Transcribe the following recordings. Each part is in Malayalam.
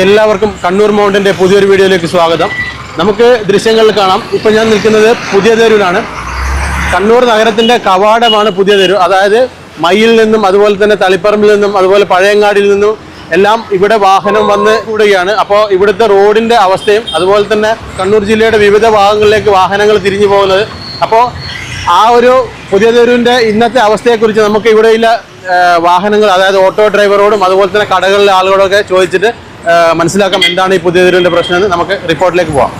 എല്ലാവർക്കും കണ്ണൂർ മൗണ്ടിന്റെ പുതിയൊരു വീഡിയോയിലേക്ക് സ്വാഗതം. നമുക്ക് ദൃശ്യങ്ങളിൽ കാണാം. ഇപ്പൊ ഞാൻ നിൽക്കുന്നത് പുതിയ തെരുവിലാണ് കണ്ണൂർ നഗരത്തിന്റെ കവാടമാണ് പുതിയ തെരുവ് അതായത് മയിൽ നിന്നും അതുപോലെ തന്നെ തളിപ്പറമ്പിൽ നിന്നും അതുപോലെ പഴയങ്ങാടിയിൽ നിന്നും എല്ലാം ഇവിടെ വാഹനം വന്ന് കൂടുകയാണ്. അപ്പോൾ ഇവിടുത്തെ റോഡിന്റെ അവസ്ഥയും അതുപോലെ തന്നെ കണ്ണൂർ ജില്ലയുടെ വിവിധ ഭാഗങ്ങളിലേക്ക് വാഹനങ്ങൾ തിരിഞ്ഞു പോകുന്നത്. അപ്പോൾ ആ ഒരു പുതിയ തെരുവിന്റെ ഇന്നത്തെ അവസ്ഥയെക്കുറിച്ച് നമുക്ക് ഇവിടെയുള്ള വാഹനങ്ങൾ അതായത് ഓട്ടോ ഡ്രൈവറോടും അതുപോലെ തന്നെ കടകളിലെ ആളുകളോടൊക്കെ ചോദിച്ചിട്ട് മനസ്സിലാക്കാം എന്താണ് ഈ പുതിയ തെരുവിന്റെ പ്രശ്നം എന്ന്. നമുക്ക് റിപ്പോർട്ടിലേക്ക് പോവാം.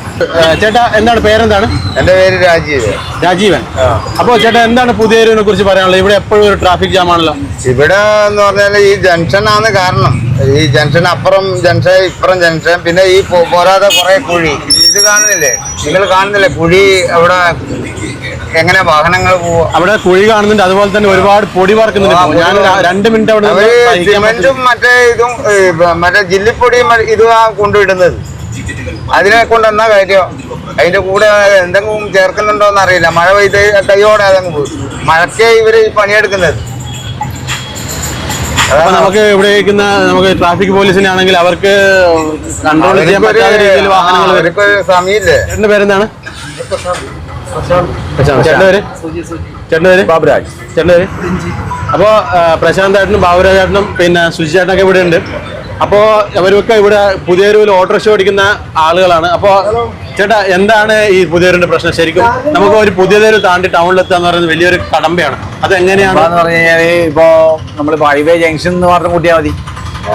ചേട്ടാ എന്താണ് പേരെന്താണ്? എന്റെ പേര് രാജീവ്. രാജീവൻ. അപ്പോൾ ചേട്ടാ എന്താണ് പുതിയ തെരുവിനെ കുറിച്ച് പറയാനുള്ളത്? ഇവിടെ എപ്പോഴും ഒരു ട്രാഫിക് ജാം ആണല്ലോ. ഇവിടെ എന്ന് പറഞ്ഞാൽ ഈ ജംഗ്ഷനാണ് കാരണം. ഈ ജംഗ്ഷൻ അപ്പുറം ജംഗ്ഷൻ ഇപ്പുറം ജംഗ്ഷൻ പിന്നെ ഈ പോരാതെ കുറെ കുഴി. ഇത് കാണുന്നില്ലേ? നിങ്ങൾ കാണുന്നില്ലേ? കുഴി അവിടെ എങ്ങനെ വാഹനങ്ങൾ അവിടെ കുഴി കാണുന്നുണ്ട്. അതുപോലെ തന്നെ ഒരുപാട് പൊടി പറക്കുന്നുണ്ട്. ഞാൻ രണ്ട് മിനിറ്റ് അവിടെ. സിമെന്റും മറ്റേ ഇതും മറ്റേ ജില്ലിപ്പൊടിയും ഇതും കൊണ്ടുവിടുന്നത്. അതിനെ കൊണ്ട് എന്നാ കാര്യം? അതിന്റെ കൂടെ എന്തെങ്കിലും ചേർക്കുന്നുണ്ടോ എന്നറിയില്ല മഴ പെയ്ത് കൈയോടെ അതങ്ങ് പോയി. മഴക്കേ ഇവർ ഈ പണിയെടുക്കുന്നത്. അപ്പൊ നമുക്ക് ഇവിടെ ഇരിക്കുന്ന നമുക്ക് ട്രാഫിക് പോലീസിനെ ആണെങ്കിൽ അവർക്ക് കൺട്രോൾ ചെയ്യാൻ പറ്റാത്ത രീതിയിൽ വാഹനങ്ങൾ ചേട്ടന്റെ പേരെന്താണ്? ചേട്ടന്റെ പേര്? ചേട്ടന്റെ പേര്? ബാബുരാജ്. ചേട്ടന്റെ പേര്? അപ്പോ പ്രശാന്ത് ചേട്ടനും ബാബുരാജ് ചേട്ടനും പിന്നെ സുജി ചേട്ടനൊക്കെ ഇവിടെ ഉണ്ട്. അപ്പോ അവരൊക്കെ ഇവിടെ പുതിയൊരു ഓട്ടോറിക്ഷ ഓടിക്കുന്ന ആളുകളാണ്. അപ്പോ ചേട്ടാ എന്താണ് ഈ പുതിയൊരുന്റെ പ്രശ്നം? ശരിക്കും നമുക്ക് ഒരു പുതിയതൊരു താണ്ടി ടൗണിലെത്തുക എന്ന് പറയുന്നത് വലിയൊരു കടമ്പയാണ്. അത് എങ്ങനെയാണ് എന്ന് പറഞ്ഞു കഴിഞ്ഞാൽ ഇപ്പോ നമ്മൾ ഹൈവേ ജംഗ്ഷൻ എന്ന് മാത്രം കൂട്ടിയാൽ മതി.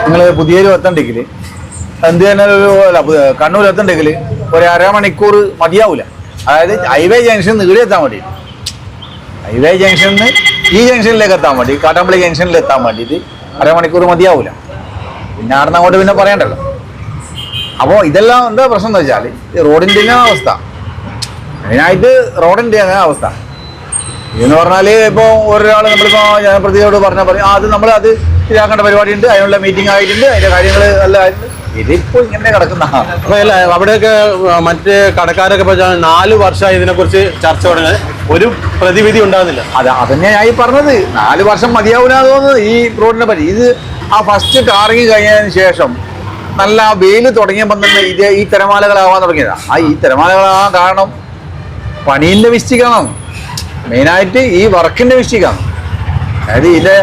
നിങ്ങൾ പുതിയൊരു എത്തണ്ടെങ്കിൽ എന്ത് തന്നെ ഒരു കണ്ണൂർ എത്തണ്ടെങ്കിൽ ഒരു അരമണിക്കൂർ മതിയാവൂല. അതായത് ഹൈവേ ജംഗ്ഷൻ നീടെ എത്താൻ വേണ്ടി ഹൈവേ ജംഗ്ഷനിൽ ഈ ജംഗ്ഷനിലേക്ക് എത്താൻ വേണ്ടി കാട്ടാമ്പള്ളി ജംഗ്ഷനിൽ എത്താൻ വേണ്ടിയിട്ട് അരമണിക്കൂർ മതിയാവൂല. പിന്നെ അവിടെ നിന്ന് അങ്ങോട്ട് പിന്നെ പറയണ്ടല്ലോ. അപ്പോൾ ഇതെല്ലാം എന്താ പ്രശ്നം എന്ന് വെച്ചാൽ റോഡിന്റെ അവസ്ഥ. മെയിനായിട്ട് റോഡിന്റെ അവസ്ഥ. എന്ന് പറഞ്ഞാൽ ഇപ്പോൾ ഒരാൾ നമ്മളിപ്പോൾ ജനപ്രതിയോട് പറഞ്ഞാൽ പറയും അത് നമ്മൾ അത് ഇതാക്കേണ്ട പരിപാടിയുണ്ട് അതിനുള്ള മീറ്റിംഗ് ആയിട്ടുണ്ട് അതിന്റെ കാര്യങ്ങൾ എല്ലാം ആയിട്ടുണ്ട് ഇതിപ്പോ ഇങ്ങനെ കിടക്കുന്ന അല്ല അവിടെയൊക്കെ മറ്റ് കടക്കാരൊക്കെ നാല് വർഷമായി ഇതിനെക്കുറിച്ച് ചർച്ച തുടങ്ങി. ഒരു പ്രതിവിധി ഉണ്ടാകുന്നില്ല. അത് അതന്നെ ഞാൻ ഈ പറഞ്ഞത്. നാല് വർഷം മതിയാവില്ല തോന്നുന്നത് ഈ റോഡിനെ പറ്റി. ഇത് ആ ഫസ്റ്റ് ടാറിങ് കഴിഞ്ഞതിന് ശേഷം നല്ല വെയിൽ തുടങ്ങിയപ്പോൾ തന്നെ ഇത് ഈ തിരമാലകളാവാൻ തുടങ്ങിയതാ. ആ ഈ തിരമാലകളാവാൻ കാരണം പണീന്റെ മിസ്റ്റേക്കാണ് മെയിനായിട്ട് ഈ വർക്കിന്റെ മിസ്റ്റേക്കാണ് അതായത് ഇതിന്റെ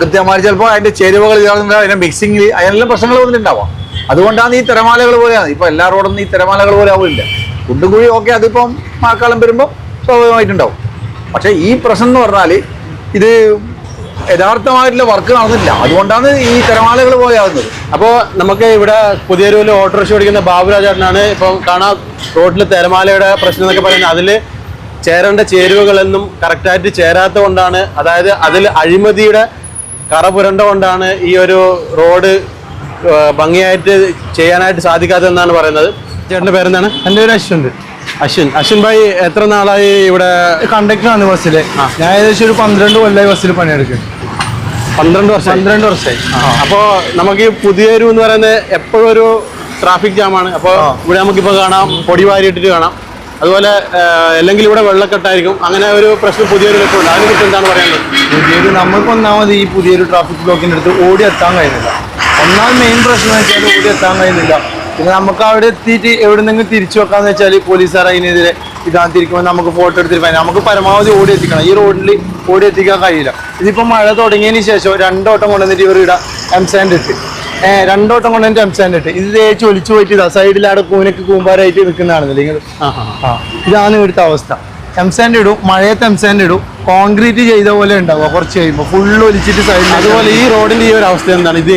കൃത്യമായി ചിലപ്പോൾ അതിന്റെ ചേരുവകൾ ഇതാകുന്നുണ്ടാവും അതിന്റെ മിക്സിംഗ് അതിനെല്ലാം പ്രശ്നങ്ങൾ വന്നിട്ടുണ്ടാവാം. അതുകൊണ്ടാണ് ഈ തിരമാലകൾ പോലെയാണ്. ഇപ്പൊ എല്ലാ റോഡൊന്നും ഈ തിരമാലകൾ പോലെ ആവില്ല. കുണ്ടും കുഴി ഓക്കെ അതിപ്പം മഴക്കാലം വരുമ്പോൾ സ്വാഭാവികമായിട്ടുണ്ടാവും. പക്ഷെ ഈ പ്രശ്നം എന്ന് പറഞ്ഞാൽ ഇത് യഥാർത്ഥമായിട്ടുള്ള വർക്ക് നടന്നില്ല. അതുകൊണ്ടാണ് ഈ തിരമാലകൾ പോലെ ആകുന്നത് അപ്പോൾ നമുക്ക് ഇവിടെ പുതിയൊരു ഓട്ടോറിക്ഷ ഓടിക്കുന്ന ബാബുരാജ് ചേട്ടനാണ് ഇപ്പം കാണാം. റോഡിൽ തിരമാലയുടെ പ്രശ്നം എന്നൊക്കെ പറയുന്നത്. അതിൽ ചേരേണ്ട ചേരുവകളൊന്നും കറക്റ്റായിട്ട് ചേരാത്ത കൊണ്ടാണ് അതായത് അതിൽ അഴിമതിയുടെ കറ പുരണ്ട കൊണ്ടാണ് ഈ ഒരു റോഡ് ഭംഗിയായിട്ട് ചെയ്യാനായിട്ട് സാധിക്കാത്തതെന്നാണ് പറയുന്നത്. ചേട്ടന്റെ പേരെന്താണ്? എന്റെ പേര് അശ്വന്ത് അശ്വിൻ. അശ്വിൻ ഭായി എത്ര നാളായി ഇവിടെ? കണ്ടക്ടർ കണ്ടക്ടറാണ് ബസ്സിലെ. ഞാൻ ഏകദേശം ഒരു പന്ത്രണ്ട് കൊല്ലമായി ബസ്സിൽ പണിയെടുക്കും പന്ത്രണ്ട് വർഷം? പന്ത്രണ്ട് വർഷമായി. അപ്പോൾ നമുക്ക് ഈ പുതിയൊരു എന്ന് പറയുന്നത് എപ്പോഴും ഒരു ട്രാഫിക് ജാമാണ് അപ്പോൾ ഇവിടെ നമുക്കിപ്പോൾ കാണാം പൊടി വാരിയിട്ടിട്ട് കാണാം. അതുപോലെ അല്ലെങ്കിൽ ഇവിടെ വെള്ളക്കെട്ടായിരിക്കും. അങ്ങനെ ഒരു പ്രശ്നം പുതിയൊരു ഉണ്ട് അതിനെക്കുറിച്ച് എന്താണ് പറയാനുള്ളത്? പുതിയൊരു നമ്മൾക്ക് ഒന്നാമത് ഈ പുതിയൊരു ട്രാഫിക് ബ്ലോക്കിന്റെ അടുത്ത് ഓടി എത്താൻ കഴിയുന്നില്ല. ഒന്നാം മെയിൻ പ്രശ്നം എന്ന് വെച്ചാൽ ഓടി എത്താൻ കഴിയുന്നില്ല. പിന്നെ നമുക്ക് അവിടെ എത്തിയിട്ട് എവിടെ നിന്നെങ്കിലും തിരിച്ചു വെക്കാന്ന് വെച്ചാൽ പോലീസുകാർ അതിനെതിരെ ഇതാ തിരിക്കുമ്പോൾ നമുക്ക് ഫോട്ടോ എടുത്തിട്ട് ഫൈൻ നമുക്ക് പരമാവധി ഓടി എത്തിക്കണം. ഈ റോഡിൽ ഓടി എത്തിക്കാൻ കഴിയില്ല. ഇതിപ്പോൾ മഴ തുടങ്ങിയതിന് ശേഷം രണ്ടോട്ടം കൊണ്ടുവന്നിട്ട് ഇവർ ഇവിടെ എം സാൻഡ് ഇട്ട്. രണ്ടോട്ടം കൊണ്ട് എന്റെ സാൻഡ് ഇട്ട്. ഇത് തേച്ച് ഒലിച്ചു പോയിട്ട് ഇതാ സൈഡിൽ അവിടെ കൂനക്ക് കൂമ്പാരായിട്ട് നിൽക്കുന്നതാണെന്നില്ല നിങ്ങൾ ഇതാണ് ഇവിടുത്തെ അവസ്ഥ. എംസാൻഡ് ഇടും മഴയത്ത് എംസാൻഡ് ഇടും. കോൺക്രീറ്റ് ചെയ്ത പോലെ ഉണ്ടാവുക കുറച്ച് കഴിയുമ്പോൾ ഫുള്ള് ഒലിച്ചിട്ട് സൈഡിൽ അതുപോലെ ഈ റോഡിന്റെ ഈ ഒരു അവസ്ഥ എന്താണ്? ഇത്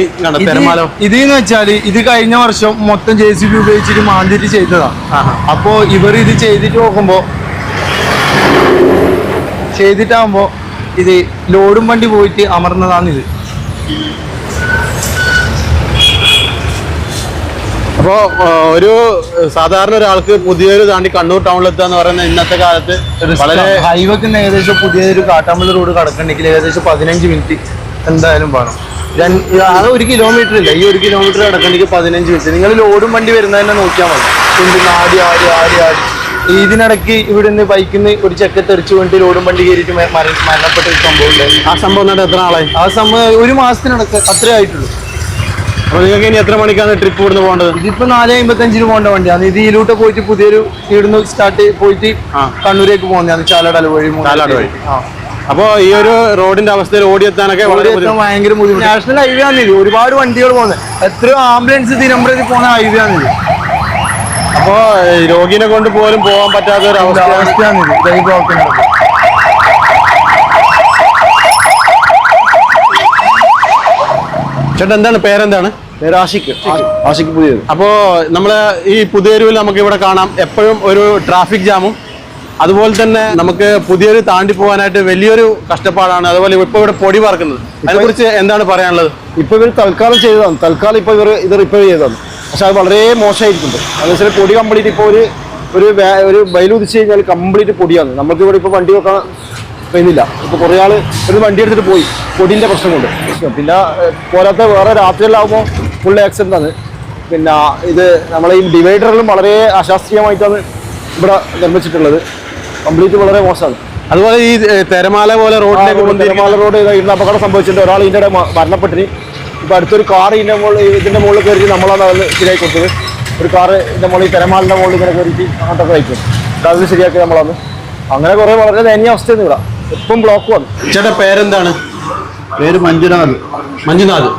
തിരമാല ഇത് എന്ന് വെച്ചാൽ ഇത് കഴിഞ്ഞ വർഷം മൊത്തം ജെ സി ബി ഉപയോഗിച്ചിട്ട് മാന്തിട്ട് ചെയ്തതാണ് അപ്പോ ഇവർ ഇത് ചെയ്തിട്ട് നോക്കുമ്പോ ചെയ്തിട്ടാകുമ്പോൾ ഇത് ലോഡും വണ്ടി പോയിട്ട് അമർന്നതാണ് ഇത് അപ്പോൾ ഒരു സാധാരണ ഒരാൾക്ക് പുതിയൊരു താണ്ടി കണ്ണൂർ ടൗണിലെത്തുക എന്ന് പറയുന്നത് ഇന്നത്തെ കാലത്ത് വളരെ ഹൈവേക്ക് ഏകദേശം പുതിയൊരു കാട്ടാമ്പള്ളി റോഡ് കടക്കണമെങ്കിൽ ഏകദേശം പതിനഞ്ച് മിനിറ്റ് എന്തായാലും വേണം. അത് ഒരു കിലോമീറ്റർ ഇല്ല. ഈ ഒരു കിലോമീറ്റർ കിടക്കണമെങ്കിൽ പതിനഞ്ച് മിനിറ്റ് നിങ്ങൾ ലോഡും വണ്ടി വരുന്നതന്നെ നോക്കിയാൽ മതി. കൊണ്ട് ആടി ആടി ആടി ആടി. ഇതിനിടയ്ക്ക് ഇവിടെ നിന്ന് ബൈക്കിൽ നിന്ന് ഒരു ചെക്ക തെറിച്ചു വേണ്ടി ലോഡും വണ്ടി കയറിയിട്ട് മരണപ്പെട്ട ഒരു സംഭവം ഉണ്ട്. ആ സംഭവം എത്ര നാളായി? ആ സംഭവം ഒരു മാസത്തിനടക്ക് അത്രേ ആയിട്ടുള്ളൂ. അപ്പൊ നിങ്ങൾക്ക് ഇനി എത്ര മണിക്കാണ് ട്രിപ്പ് ഇവിടുന്ന് പോകേണ്ടത്? ഇതിപ്പോ നാല് അമ്പത്തഞ്ചിന് പോകേണ്ട വണ്ടിയാണ് ഇത് ഇതിലൂടെ പോയിട്ട് പുതിയൊരു ഇവിടുന്ന് സ്റ്റാർട്ട് പോയിട്ട് കണ്ണൂരേക്ക് പോകുന്നതാണ്. ചാലാട് വഴി മൂന്ന് ചാലാട് വഴി. അപ്പോ ഈ ഒരു റോഡിന്റെ അവസ്ഥയിൽ ഓടിയെത്താനൊക്കെ വളരെ ഭയങ്കര ബുദ്ധിമുട്ട്. നാഷണൽ ഹൈവേ ആണ് ഇത് ഒരുപാട് വണ്ടികൾ പോകുന്നത്. എത്രയോ ആംബുലൻസ് തിരുവനന്തപുരത്ത് പോകുന്ന ഹൈവേ ആണ് ഇത് അപ്പോ രോഗിനെ കൊണ്ട് പോലും പോകാൻ പറ്റാത്ത ഒരു അവസ്ഥയാണ്. അവസ്ഥയാണ് ഇത് ചേട്ടാ എന്താണ് പേരെന്താണ്? ആഷിക്ക് ആഷിക്ക് പുതിയത്. അപ്പോ നമ്മൾ ഈ പുതിയൊരുവിൽ നമുക്ക് ഇവിടെ കാണാം. എപ്പോഴും ഒരു ട്രാഫിക് ജാമും അതുപോലെ തന്നെ നമുക്ക് പുതിയൊരു താണ്ടി പോകാനായിട്ട് വലിയൊരു കഷ്ടപ്പാടാണ്. അതുപോലെ ഇപ്പൊ ഇവിടെ പൊടി പറക്കുന്നത് അതിനെക്കുറിച്ച് എന്താണ് പറയാനുള്ളത്? ഇപ്പൊ ഇവർ തൽക്കാലം ചെയ്തതാണ്. തൽക്കാലം ഇപ്പൊ ഇവർ ഇത് റിപ്പയർ ചെയ്തതാണ്. പക്ഷെ അത് വളരെ മോശമായിരിക്കുന്നുണ്ട് എന്ന് വെച്ചാൽ പൊടി കംപ്ലീറ്റ് ഇപ്പോൾ ഒരു ഒരു ഒരു ബയലുദിച്ച് കഴിഞ്ഞാൽ കംപ്ലീറ്റ് പൊടിയാണ്. നമുക്ക് ഇവിടെ ഇപ്പോൾ വണ്ടി വെക്കാൻ കഴിയുന്നില്ല ഇപ്പൊ കുറേ ആൾ ഒരു വണ്ടി എടുത്തിട്ട് പോയി. പൊടിന്റെ പ്രശ്നം കൊണ്ട് പിന്നെ പോരാത്ത വേറെ രാത്രികളിലാവുമ്പോ ഫുൾ ആക്സിഡന്റ് ആണ്. പിന്നെ ഇത് നമ്മളെ ഈ ഡിവൈഡറിലും വളരെ അശാസ്ത്രീയമായിട്ടാണ് ഇവിടെ നിർമ്മിച്ചിട്ടുള്ളത്. കംപ്ലീറ്റ് വളരെ മോശമാണ്. അതുപോലെ ഈ തെരമാല പോലെ റോഡിലേക്ക് തിരമാല റോഡ് ഇരുന്ന് ഇന്ന് അപകടം സംഭവിച്ചിട്ടുണ്ട്. ഒരാൾ ഇതിന്റെ മരണപ്പെട്ടിന്. ഇപ്പൊ അടുത്തൊരു കാർ ഇതിന്റെ മുകളിൽ ഇതിന്റെ മുകളിൽ കയറി നമ്മളാണ് അതിൽ ശരിയായി കൊടുത്തത്. ഒരു കാറ് ഇതിന്റെ മുകളിൽ തിരമാലിന്റെ മുകളിൽ ഇങ്ങനെ കയറിയിട്ട് അങ്ങോട്ടൊക്കെ കഴിക്കും അതിൽ ശരിയാക്കി നമ്മളാണ്. അങ്ങനെ കുറെ വളരെ ദയനീയ അവസ്ഥയാണ് ഇവിടെ ഇപ്പം ബ്ലോക്ക് വന്നു. ചേട്ടാ പേരെന്താണ്? പേര് മഞ്ജുനാഥ്. മഞ്ജുനാഥ്.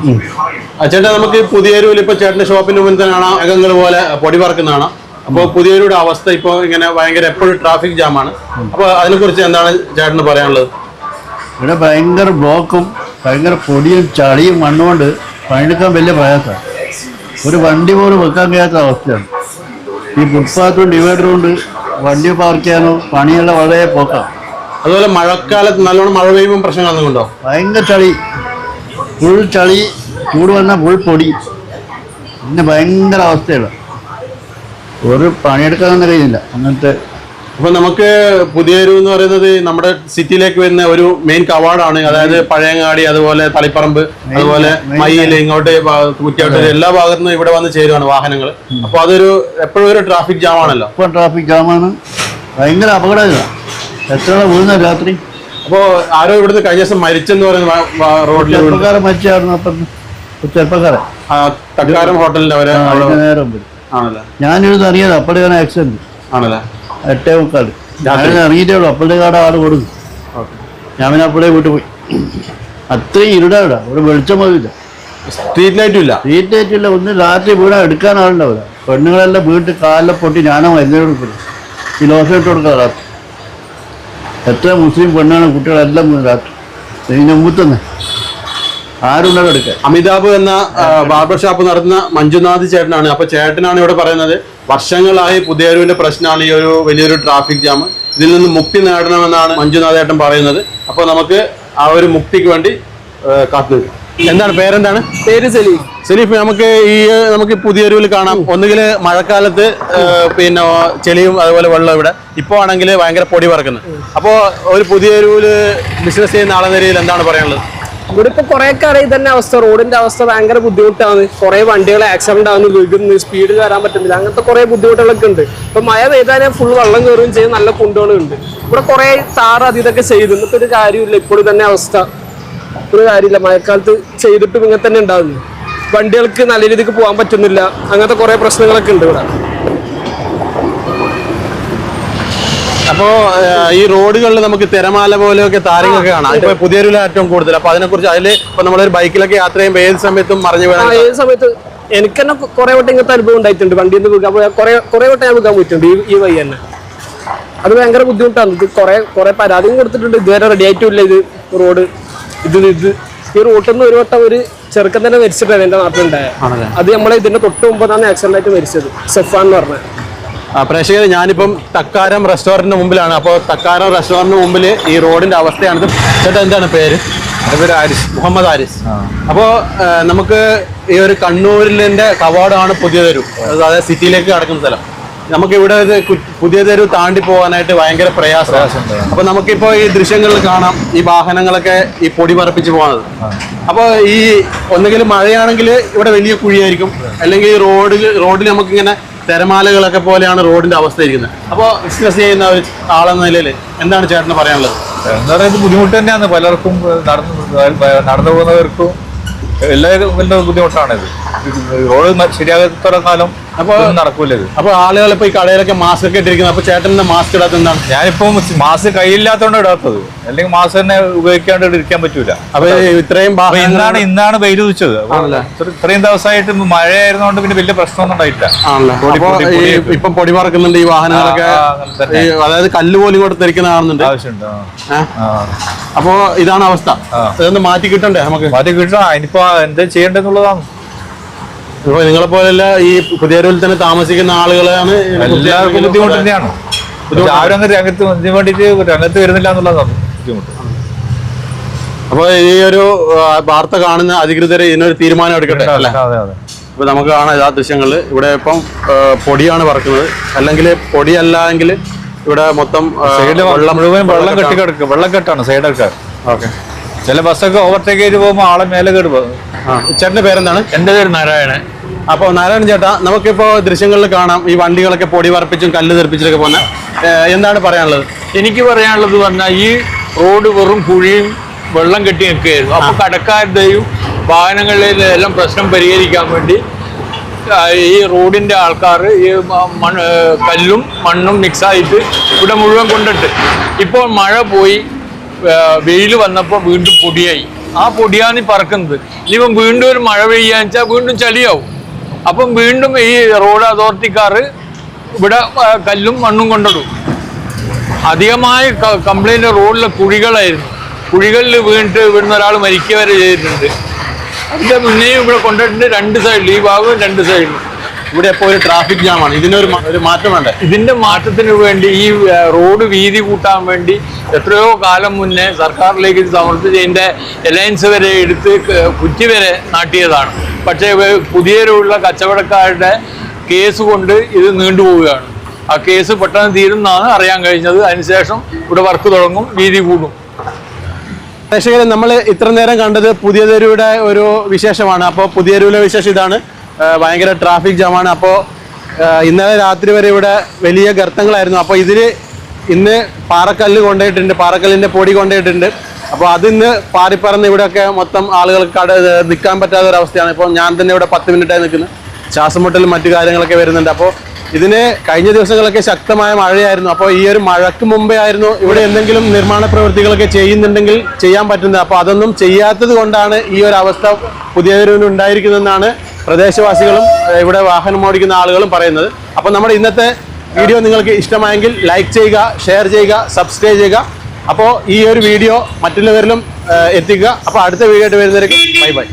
ആ ചേട്ടാ നമുക്ക് പുതിയൊരുവിൽ ഇപ്പൊ ചേട്ടന്റെ ഷോപ്പിന്റെ മുന്നിൽ തന്നെയാണ് കാണാം. അകങ്ങൾ പോലെ പൊടി പറക്കുന്നതാണ് അപ്പോൾ പുതിയരൂടെ അവസ്ഥ ഇപ്പോൾ ഇങ്ങനെ ഭയങ്കര എപ്പോഴും ട്രാഫിക് ജാമാണ് അപ്പോൾ അതിനെക്കുറിച്ച് എന്താണ് ചേട്ടന് പറയാനുള്ളത്? ഇവിടെ ഭയങ്കര ബ്ലോക്കും ഭയങ്കര പൊടിയും ചളിയും മണ്ണുകൊണ്ട് പണിയെടുക്കാൻ വലിയ പ്രയാസമാണ്. ഒരു വണ്ടി പോലും വെക്കാൻ കഴിയാത്ത അവസ്ഥയാണ്. ഈ ഫുട്പാത്തും ഡിവൈഡറും കൊണ്ട് വണ്ടി പാർക്ക് ചെയ്യാനോ പണിയുള്ള വളരെ പോക്കാം അതുപോലെ മഴക്കാലത്ത് നല്ലോണം മഴ പെയ്യുമ്പോൾ പ്രശ്നം ഉണ്ടോ ഭയങ്കര ചളി. ഫുൾ ചളി ചൂട് വന്നാൽ ഫുൾ പൊടി. പിന്നെ ഭയങ്കര അവസ്ഥയാണ്. ഒരു പണിയെടുക്കാൻ തന്നെ കഴിയുന്നില്ല. അങ്ങനത്തെ അപ്പൊ നമുക്ക് പുതിയൊരു എന്ന് പറയുന്നത് നമ്മുടെ സിറ്റിയിലേക്ക് വരുന്ന ഒരു മെയിൻ കവാടാണ്. അതായത് പഴയങ്ങാടി അതുപോലെ തളിപ്പറമ്പ് അതുപോലെ മയ്യിൽ ഇങ്ങോട്ട് കുറ്റിയാട്ട് എല്ലാ ഭാഗത്തു നിന്നും ഇവിടെ വന്ന് ചേരുവാണ് വാഹനങ്ങൾ. അപ്പൊ അതൊരു എപ്പോഴും ഒരു ട്രാഫിക് ജാം ആണല്ലോ. ട്രാഫിക് ജാമാണ് ഭയങ്കര അപകടമാണ് എത്ര വീഴുന്ന രാത്രി? അപ്പോ ആരോ ഇവിടുന്ന് കഴിഞ്ഞ ദിവസം മരിച്ചെന്ന് പറയുന്ന വ- വ- റോഡിൽ വീണ്. ചെറുപ്പക്കാരൻ മരിച്ചായിരുന്നു അപ്പം ചെറുപ്പക്കാരൻ. ആ, തക്കാരം ഹോട്ടലിന്റെ അവരെ ആ, അവിടെ- അതിന് നേരം വരും. ആണല്ലേ? ഞാനിത് അറിയാതെ അപ്പോഴേക്കാണ് ആക്സിഡന്റ് ആണല്ലേ? എട്ടേ മുക്കാൽ ഞാൻ ഇറങ്ങിയിട്ടേ ഉള്ളൂ. അപ്പോഴത്തേക്കാട് ആൾ കൊടുക്കും ഞാൻ പിന്നെ അപ്പളേ വീട്ടിൽ പോയി. അത്രയും ഇരുടാ ഇവിടെ. വെളിച്ചം പോലില്ല സ്ട്രീറ്റ് ലൈറ്റും ഇല്ല? സ്ട്രീറ്റ് ലൈറ്റും ഇല്ല. ഒന്ന് രാത്രി വീടാ എടുക്കാൻ ആളുണ്ടാവില്ല. പെണ്ണുങ്ങളെല്ലാം വീട്ടിൽ കാലിലെ പൊട്ടി ഞാനോ മരുന്ന് കൊടുക്കില്ല ഈ ലോസം ഇട്ട് കൊടുക്കാം രാത്രി. എത്ര മുസ്ലിം പെണ്ണാണ് കുട്ടികളെല്ലാം ഇതിനെ രാത്രി? ഇതിന് മുമ്പ് തന്നെ ആരും അമിതാഭ് എന്ന ബാർബർ ഷോപ്പ് നടത്തുന്ന മഞ്ജുനാഥ് ചേട്ടനാണ്. അപ്പൊ ചേട്ടനാണ് ഇവിടെ പറയുന്നത് വർഷങ്ങളായി പുതിയൊരുവിന്റെ പ്രശ്നമാണ് ഈ ഒരു വലിയൊരു ട്രാഫിക് ജാം. ഇതിൽ നിന്ന് മുക്തി നേടണമെന്നാണ് മഞ്ജുനാഥ് ചേട്ടൻ പറയുന്നത്. അപ്പൊ നമുക്ക് ആ ഒരു മുക്തിക്ക് വേണ്ടി കാത്തു നിൽക്കാം. എന്താണ് പേരെന്താണ്? പേര് സലീഫ് സലീഫ് നമുക്ക് ഈ നമുക്ക് പുതിയ പുതിയൊരുവിൽ കാണാം. ഒന്നുകിൽ മഴക്കാലത്ത് പിന്നെ ചെളിയും അതുപോലെ വെള്ളം ഇവിടെ. ഇപ്പോ ആണെങ്കിൽ ഭയങ്കര പൊടി പറക്കുന്നത് അപ്പോൾ ഒരു പുതിയ പുതിയൊരുവിൽ ബിസിനസ് ചെയ്യുന്ന ആളെന്ന നിലയിൽ എന്താണ് പറയാനുള്ളത്? ഇവിടെ ഇപ്പൊ കുറെ കാലം തന്നെ അവസ്ഥ. റോഡിന്റെ അവസ്ഥ ഭയങ്കര ബുദ്ധിമുട്ടാണ്. കുറെ വണ്ടികൾ ആക്സിഡന്റ് ആവുന്നു വീഴുന്നു സ്പീഡിൽ വരാൻ പറ്റുന്നില്ല. അങ്ങനത്തെ കുറെ ബുദ്ധിമുട്ടുകളൊക്കെ ഉണ്ട്. ഇപ്പൊ മഴ പെയ്താൽ ഫുൾ വെള്ളം കയറുകയും ചെയ്യും. നല്ല കുണ്ടുകളുണ്ട്. ഇവിടെ കുറെ താറ് അത് ഇതൊക്കെ ചെയ്തു. എന്നിട്ട് ഒരു കാര്യമില്ല ഇപ്പോഴും തന്നെ അവസ്ഥ. ഒരു കാര്യമില്ല. മഴക്കാലത്ത് ചെയ്തിട്ടും ഇങ്ങനെ തന്നെ ഉണ്ടാകുന്നു വണ്ടികൾക്ക് നല്ല രീതിക്ക് പോകാൻ പറ്റുന്നില്ല. അങ്ങനത്തെ കുറെ പ്രശ്നങ്ങളൊക്കെ ഉണ്ട് ഇവിടെ. അപ്പോ ഈ റോഡുകളിൽ നമുക്ക് തിരമാല പോലെയൊക്കെ താരങ്ങളൊക്കെ കാണാം. ഇപ്പൊ പുതിയൊരു ഏറ്റവും കൂടുതൽ. അപ്പൊ അതിനെ കുറിച്ച് അതിൽ ഇപ്പൊ നമ്മളൊരു ബൈക്കിലൊക്കെ യാത്ര ചെയ്യുമ്പോൾ ഏത് സമയത്തും മറിഞ്ഞു വേണം ഏത് സമയത്ത്? എനിക്ക് തന്നെ കുറെ വട്ടം ഇങ്ങനത്തെ അനുഭവം ഉണ്ടായിട്ടുണ്ട്. വണ്ടിയിൽ നിന്ന് വീകാൻ കുറെ കുറെ വട്ടം ഞാൻ വീകാൻ പോയിട്ടുണ്ട് ഈ ഈ വഴി തന്നെ. അത് ഭയങ്കര ബുദ്ധിമുട്ടാണ്. ഇത് കുറെ കുറെ പരാതിയും കൊടുത്തിട്ടുണ്ട്. ഇതുവരെ റെഡി ആയിട്ടില്ല ഇത് റോഡ്. ഇത് ഇത് ഈ റൂട്ടിൽ നിന്ന് ഒരു വട്ടം ഒരു ചെറുക്കൻ തന്നെ മരിച്ചിട്ടാണ് എന്റെ നാട്ടിലുണ്ടായത് അത് നമ്മളെ ഇതിന്റെ തൊട്ട് മുമ്പതാണ് ആക്സിഡന്റ് ആയിട്ട് മരിച്ചത്. സെഫാൻ എന്ന് പറഞ്ഞത് ആ, പ്രേക്ഷകരെ ഞാനിപ്പം തക്കാരം റെസ്റ്റോറന്റിന് മുമ്പിലാണ്. അപ്പോൾ തക്കാരം റെസ്റ്റോറന്റിന് മുമ്പിൽ ഈ റോഡിന്റെ അവസ്ഥയാണിത് ചേട്ടാ എന്താണ് പേര്? പേര് ആരിസ് മുഹമ്മദ് ആരിസ് അപ്പോ നമുക്ക് ഈ ഒരു കണ്ണൂരിന്റെ കവാടമാണ് പുതിയതൊരു. അതായത് സിറ്റിയിലേക്ക് കടക്കുന്ന സ്ഥലം. നമുക്ക് ഇവിടെ ഇത് കു- താണ്ടി പോകാനായിട്ട് ഭയങ്കര പ്രയാസമാണ് അപ്പൊ നമുക്കിപ്പോ ഈ ദൃശ്യങ്ങളിൽ കാണാം ഈ വാഹനങ്ങളൊക്കെ ഈ പൊടി പറപ്പിച്ച് പോകുന്നത് അപ്പൊ ഈ ഒന്നുകിൽ മഴയാണെങ്കിൽ ഇവിടെ വലിയ കുഴിയായിരിക്കും. അല്ലെങ്കിൽ ഈ റോഡിൽ റോഡിൽ നമുക്ക് ഇങ്ങനെ തിരമാലകളൊക്കെ പോലെയാണ് റോഡിന്റെ അവസ്ഥ ഇരിക്കുന്നത്. അപ്പോൾ ബിസിനസ് ചെയ്യുന്ന ഒരു ആളെന്ന നിലയിൽ എന്താണ് ചേട്ടന് പറയാനുള്ളത്? എന്താ പറയുക ബുദ്ധിമുട്ട് തന്നെയാണ്. പലർക്കും നടന്നു നടന്നു പോകുന്നവർക്കും എല്ലാവരും വലിയ ബുദ്ധിമുട്ടാണ് ഇത് റോഡ് ശരിയാകാത്തോളം കാലം അപ്പൊ- നടക്കൂല അപ്പൊ ആളുകൾ ഇപ്പൊ ഈ കടയിലൊക്കെ മാസ്ക് ഒക്കെ ഇട്ടിരിക്കുന്നത്. അപ്പൊ ചേട്ടൻ മാസ്ക് ഇടാത്ത എന്താണ്? ഞാനിപ്പോ മാസ്ക് കയ്യില്ലാത്തോണ്ട് ഇടാത്തത്. അല്ലെങ്കിൽ മാസ്ക് തന്നെ ഉപയോഗിക്കാണ്ട് ഇരിക്കാൻ പറ്റൂല. അപ്പൊ ഇത്രയും ഇന്നാണ് ഇന്നാണ് വെയിൽ ഉദിച്ചത്. ഇത്രയും ദിവസമായിട്ട് മഴയായിരുന്നോണ്ട് പിന്നെ വലിയ പ്രശ്നമൊന്നും ഉണ്ടായിട്ടില്ല. ഇപ്പൊ പൊടി, പറക്കുന്നുണ്ട് ഈ വാഹനങ്ങളൊക്കെ. അതായത് കല്ല് പോലും കൂടെ തിരിക്കുന്ന കാണുന്നുണ്ട്. ആവശ്യമുണ്ട് അപ്പോ ഇതാണ് അവസ്ഥ. ഇതൊന്ന് മാറ്റി കിട്ടണ്ടേ നമുക്ക്? മാറ്റി കിട്ടണം. അതിനിപ്പോ എന്താ ചെയ്യേണ്ടതെന്നുള്ളതാണ്. ഇപ്പൊ നിങ്ങളെ പോലെയല്ല ഈ പുതിയരൂരിൽ തന്നെ താമസിക്കുന്ന ആളുകളാണ് എല്ലാവർക്കും ബുദ്ധിമുട്ട് തന്നെയാണ് ആരും അങ്ങനെ രംഗത്ത് ഇതിന് വേണ്ടിയിട്ട് രംഗത്ത് വരുന്നില്ല എന്നുള്ളതാണ് ബുദ്ധിമുട്ട്. അപ്പൊ ഈ ഒരു വാർത്ത കാണുന്ന അധികൃതർ ഇതിനൊരു തീരുമാനം എടുക്കട്ടെ അല്ലേ? ഇപ്പൊ നമുക്ക് കാണാം ഇതാ ദൃശ്യങ്ങളിൽ ഇവിടെ ഇപ്പം പൊടിയാണ് പറക്കുന്നത് അല്ലെങ്കിൽ പൊടിയല്ല എങ്കിൽ ഇവിടെ മൊത്തം വെള്ളം മുഴുവൻ വെള്ളം കെട്ടി കിടക്കുക വെള്ളം കെട്ടാണ് സൈഡൊക്കെ. ഓക്കെ. ചില ബസ്സൊക്കെ ഓവർടേക്ക് ചെയ്ത് പോകുമ്പോൾ ആളെ മേലെ കയറി പോകും. ആ ചേട്ടന്റെ പേരെന്താണ്? എന്റെ പേര് നാരായണൻ. അപ്പോൾ നാരായണൻ ചേട്ടാ നമുക്കിപ്പോ ദൃശ്യങ്ങളിൽ കാണാം ഈ വണ്ടികളൊക്കെ പൊടി പറപ്പിച്ചും കല്ല് തെറിപ്പിച്ചൊക്കെ പോകുന്ന. എന്താണ് പറയാനുള്ളത്? എനിക്ക് പറയാനുള്ളത് പറഞ്ഞാൽ ഈ റോഡ് വെറും കുഴിയും വെള്ളം കെട്ടി നിൽക്കുകയായിരുന്നു. അപ്പൊ കടക്കാരുടെയും വാഹനങ്ങളുടെയും എല്ലാം പ്രശ്നം പരിഹരിക്കാൻ വേണ്ടി ഈ റോഡിന്റെ ആൾക്കാർ ഈ മണ്ണ് കല്ലും മണ്ണും മിക്സായിട്ട് ഇവിടെ മുഴുവൻ കൊണ്ടിട്ട്. ഇപ്പോൾ മഴ പോയി വെയിൽ വന്നപ്പോൾ വീണ്ടും പൊടിയായി. ആ പൊടിയാണ് ഈ പറക്കുന്നത്. ഇനിയിപ്പം വീണ്ടും ഒരു മഴ പെയ്യാന്ന് വെച്ചാൽ വീണ്ടും ചളിയാവും. അപ്പം വീണ്ടും ഈ റോഡ് അതോറിറ്റിക്കാർ ഇവിടെ കല്ലും മണ്ണും കൊണ്ടിടും. അധികമായ കംപ്ലൈന്റ് റോഡിലെ കുഴികളായിരുന്നു. കുഴികളിൽ വീണിട്ട് ഇവിടുന്ന് ഒരാൾ മരിക്കുക വരെ ചെയ്തിട്ടുണ്ട്. അതിന്റെ മുന്നേയും ഇവിടെ കൊണ്ടിട്ടുണ്ട് രണ്ട് സൈഡിൽ ഈ ഭാഗവും രണ്ട് സൈഡിലും ഇവിടെ ഇപ്പോൾ ഒരു ട്രാഫിക് ജാമാണ് ഇതിനൊരു ഒരു മാറ്റം വേണ്ടേ? ഇതിന്റെ മാറ്റത്തിന് വേണ്ടി ഈ റോഡ് വീതി കൂട്ടാൻ വേണ്ടി എത്രയോ കാലം മുന്നേ സർക്കാരിലേക്ക് ഇത് സമർപ്പിച്ച് ഇതിന്റെ അലയൻസ് വരെ എടുത്ത് കുറ്റി വരെ നാട്ടിയതാണ്. പക്ഷേ പുതിയരുള്ള കച്ചവടക്കാരുടെ കേസ് കൊണ്ട് ഇത് നീണ്ടുപോവുകയാണ് ആ കേസ് പെട്ടെന്ന് തീരുന്നാണ് അറിയാൻ കഴിഞ്ഞത്. അതിനുശേഷം ഇവിടെ വർക്ക് തുടങ്ങും വീതി കൂടും. പ്രേക്ഷകരെ നമ്മൾ ഇത്ര നേരം കണ്ടത് പുതിയതെരുവിടെ ഒരു വിശേഷമാണ്. അപ്പോൾ പുതിയ തെരുവിലെ വിശേഷം ഇതാണ്. ഭയങ്കര ട്രാഫിക് ജാമാണ്. അപ്പോൾ ഇന്നലെ രാത്രി വരെ ഇവിടെ വലിയ ഗർത്തങ്ങളായിരുന്നു. അപ്പോൾ ഇതിൽ ഇന്ന് പാറക്കല്ല് കൊണ്ടുപോയിട്ടുണ്ട്. പാറക്കല്ലിന്റെ പൊടി കൊണ്ടുപോയിട്ടുണ്ട്. അപ്പോൾ അതിന്ന് പാറിപ്പറന്ന് ഇവിടെയൊക്കെ മൊത്തം ആളുകൾക്ക് കട നിൽക്കാൻ പറ്റാത്ത ഒരു അവസ്ഥയാണ് ഇപ്പോൾ ഞാൻ തന്നെ ഇവിടെ പത്ത് മിനിറ്റായി നിൽക്കുന്നു. ശ്വാസം മുട്ടലും മറ്റു കാര്യങ്ങളൊക്കെ വരുന്നുണ്ട്. അപ്പോൾ ഇതിന് കഴിഞ്ഞ ദിവസങ്ങളൊക്കെ ശക്തമായ മഴയായിരുന്നു. അപ്പോൾ ഈ ഒരു മഴക്ക് മുമ്പേ ആയിരുന്നു ഇവിടെ എന്തെങ്കിലും നിർമ്മാണ പ്രവൃത്തികളൊക്കെ ചെയ്യുന്നുണ്ടെങ്കിൽ ചെയ്യാൻ പറ്റുന്നത്. അപ്പോൾ അതൊന്നും ചെയ്യാത്തത് കൊണ്ടാണ് ഈ ഒരു അവസ്ഥ പുതിയതൊരു ഉണ്ടായിരിക്കുന്നതെന്നാണ് പ്രദേശവാസികളും ഇവിടെ വാഹനം ഓടിക്കുന്ന ആളുകളും പറയുന്നത്. അപ്പോൾ നമ്മുടെ ഇന്നത്തെ വീഡിയോ നിങ്ങൾക്ക് ഇഷ്ടമായെങ്കിൽ ലൈക്ക് ചെയ്യുക ഷെയർ ചെയ്യുക സബ്സ്ക്രൈബ് ചെയ്യുക. അപ്പോൾ ഈ ഒരു വീഡിയോ മറ്റുള്ളവരിലും എത്തിക്കുക. അപ്പോൾ അടുത്ത വീഡിയോ ആയിട്ട് വരുന്നവരേക്കും ബൈ ബൈ